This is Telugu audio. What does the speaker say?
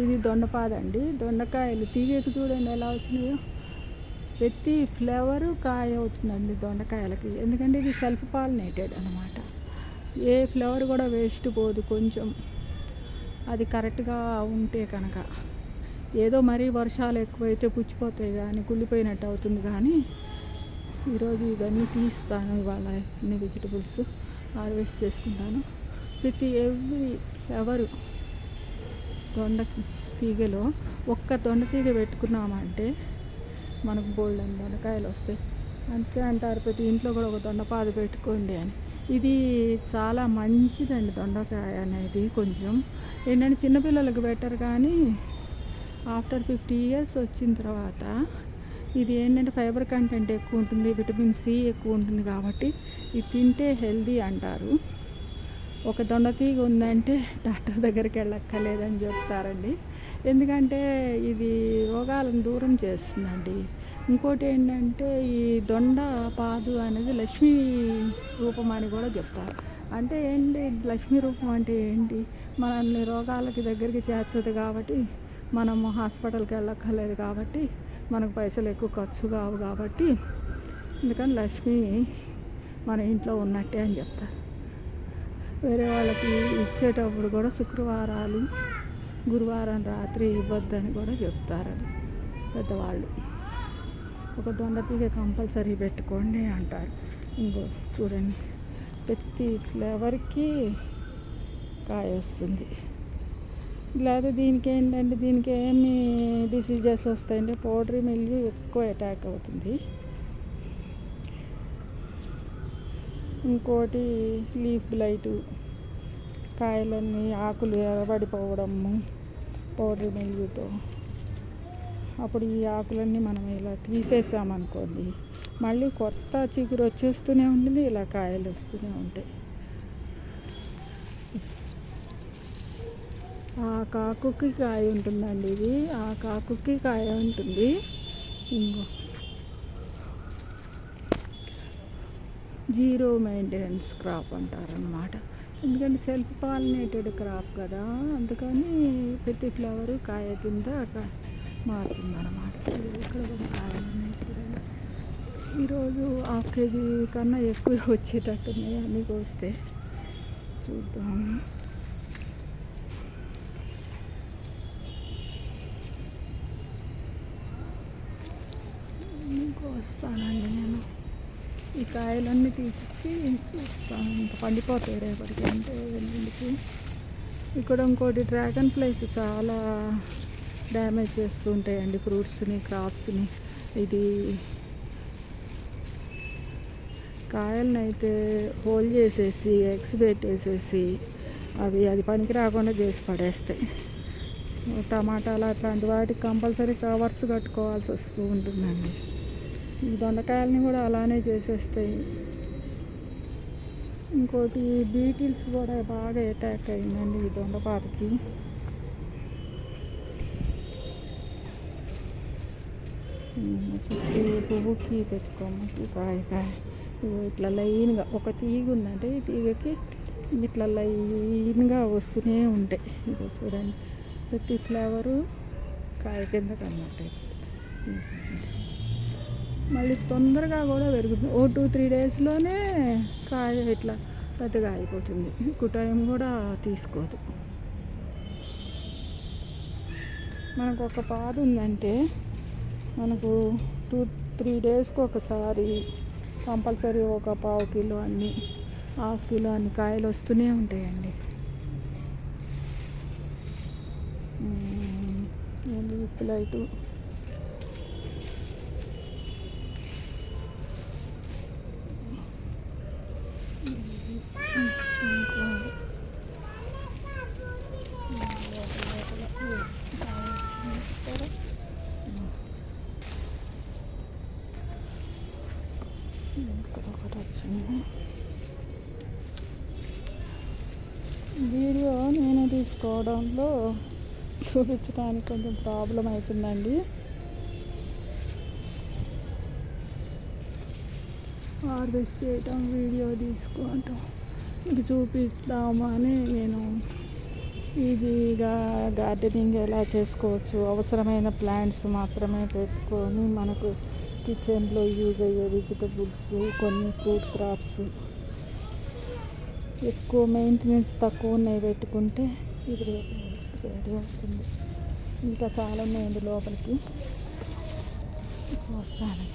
ఇది దొండపాద అండి దొండకాయలు తీగకు చూడండి ఎలా వచ్చినాయో. ప్రతి ఫ్లేవరు కాయ అవుతుందండి దొండకాయలకి. ఎందుకంటే ఇది సెల్ఫ్ పాలినేటెడ్ అనమాట ఏ ఫ్లేవర్ కూడా వేస్ట్ పోదు కొంచెం. అది కరెక్ట్గా ఉంటే కనుక. ఏదో మరీ వర్షాలు ఎక్కువైతే పుచ్చిపోతాయి కానీ కుళ్ళిపోయినట్టు అవుతుంది కానీ ఈరోజు ఇవన్నీ తీస్తాను ఇవాళ అన్ని వెజిటబుల్స్. హార్వెస్ట్ చేసుకుంటాను. ప్రతి ఎవ్రీ ఫ్లేవరు దొండ తీగలో ఒక్క దొండ తీగ పెట్టుకున్నామంటే మనకు బోల్డ్ అని దొండకాయలు వస్తాయి. అందుకే అంటారు ప్రతి ఇంట్లో కూడా ఒక దొండపాద పెట్టుకోండి అని. ఇది చాలా మంచిదండి దొండకాయ అనేది కొంచెం. ఏంటంటే చిన్నపిల్లలకు బెటర్ కానీ ఆఫ్టర్ ఫిఫ్టీ ఇయర్స్ వచ్చిన తర్వాత ఇది ఏంటంటే ఫైబర్ కంటెంట్ ఎక్కువ ఉంటుంది విటమిన్ సి ఎక్కువ ఉంటుంది కాబట్టి ఇది తింటే హెల్దీ అంటారు. ఒక దొండతీగ ఉందంటే డాక్టర్ దగ్గరికి వెళ్ళక్కర్లేదని చెప్తారండి. ఎందుకంటే ఇది రోగాలను దూరం చేస్తుందండి. ఇంకోటి ఏంటంటే ఈ దొండ పాదు అనేది లక్ష్మీ రూపం అని కూడా చెప్తారు. అంటే ఏంటి లక్ష్మీ రూపం అంటే ఏంటి? మనల్ని రోగాలకి దగ్గరికి చేర్చదు కాబట్టి మనము హాస్పిటల్కి వెళ్ళక్కర్లేదు కాబట్టి మనకు పైసలు ఎక్కువ ఖర్చు కావు కాబట్టి అందుకని లక్ష్మి మన ఇంట్లో ఉన్నట్టే అని చెప్తారు. వేరే వాళ్ళకి ఇచ్చేటప్పుడు కూడా శుక్రవారాలు గురువారం రాత్రి ఇవ్వద్దని కూడా చెప్తారని పెద్దవాళ్ళు. ఒక దొండ తీగ కంపల్సరీ పెట్టుకోండి అంటారు. ఇంకో చూడండి ప్రతి ఫ్లేవర్కి కాయ వస్తుంది. లేదా దీనికి ఏంటంటే దీనికి ఏమి డిసీజెస్ వస్తాయంటే పౌడరీ మిల్లు ఎక్కువ అటాక్ అవుతుంది. ఇంకోటి లీఫ్ బ్లైట్ కాయలన్నీ ఆకులు ఎర్రబడిపోవడము పౌడర్ మిల్లుతో. అప్పుడు ఈ ఆకులన్నీ మనం ఇలా తీసేసామనుకోండి మళ్ళీ కొత్త చిగురు వచ్చేస్తూనే ఉంటుంది ఇలా కాయలు వస్తూనే ఉంటాయి. ఆ కాకుకి కాయ ఉంటుందండి ఇది. ఆ కాకుకి కాయ ఉంటుంది. ఇంకో జీరో మెయింటెనెన్స్ క్రాప్ అంటారనమాట ఎందుకంటే సెల్ఫ్ పాలినేటెడ్ క్రాప్ కదా అందుకని ప్రతి ఫ్లవర్ కాయ కింద మారుతుందన్నమాట. ఇక్కడ చూడండి. ఈరోజు హాఫ్ కేజీ కన్నా ఎక్కువ వచ్చేటట్టున్నాయి అన్నీ కోస్తే. చూద్దాం. వస్తానండి నేను. ఈ కాయలన్నీ తీసేసి చూస్తాను ఇంకా పండిపోతాయి రేపటికి అంటే వెళ్ళిండికి ఇక్కడ ఇంకోటి డ్రాగన్ ఫ్లైస్ చాలా డ్యామేజ్ చేస్తూ ఉంటాయండి ఫ్రూట్స్ని క్రాప్స్ని. ఇది కాయలను అయితే హోల్ చేసేసి ఎగ్స్ పెట్టేసేసి అవి అది పనికి రాకుండా చేసి పడేస్తాయి. టమాటాలు అట్లాంటి వాటికి కంపల్సరీ కవర్స్ కట్టుకోవాల్సి వస్తూ ఉంటుందండి. దొండకాయలని కూడా అలానే చేసేస్తాయి. ఇంకోటి బీటిల్స్ కూడా బాగా అటాక్ అయిందండి ఈ దొండపాతకి పువ్వుకి పెట్టుకోము కాయ కాయ ఇట్లా లైన్గా ఒక తీగ ఉందంటే ఈ తీగకి ఇట్లా లైన్గా వస్తూనే ఉంటాయి. ఇదో చూడండి. ప్రతి ఫ్లేవరు కాయ కిందకి అన్నట్టు మళ్ళీ తొందరగా కూడా పెరుగుతుంది. ఓ టూ త్రీ డేస్లోనే కాయ ఇట్లా పెద్దగా అయిపోతుంది. కుటాయం కూడా తీసుకోదు. మనకు ఒక పాదు ఉందంటే మనకు టూ త్రీ డేస్కి ఒకసారి కంపల్సరీ ఒక పావు కిలో అన్ని హాఫ్ కిలో అన్ని కాయలు వస్తూనే ఉంటాయండి. లైటు? వీడియో నేను తీసుకోవడంలో చూపించడానికి కొంచెం ప్రాబ్లం అవుతుందండి. హార్వెస్ట్ చేయటం వీడియో తీసుకుంటాం మీకు చూపిద్దామని నేను ఈజీగా గార్డెనింగ్ ఎలా చేసుకోవచ్చు? అవసరమైన ప్లాంట్స్ మాత్రమే పెట్టుకొని మనకు కిచెన్లో యూజ్ అయ్యే వెజిటబుల్స్ కొన్ని ఫ్రూట్ క్రాప్స్. ఎక్కువ మెయింటెనెన్స్ తక్కువ ఉన్నాయి పెట్టుకుంటే ఇది రేపు రెడీ అవుతుంది. ఇంకా చాలా ఉన్నాయండి లోపలికి వస్తాను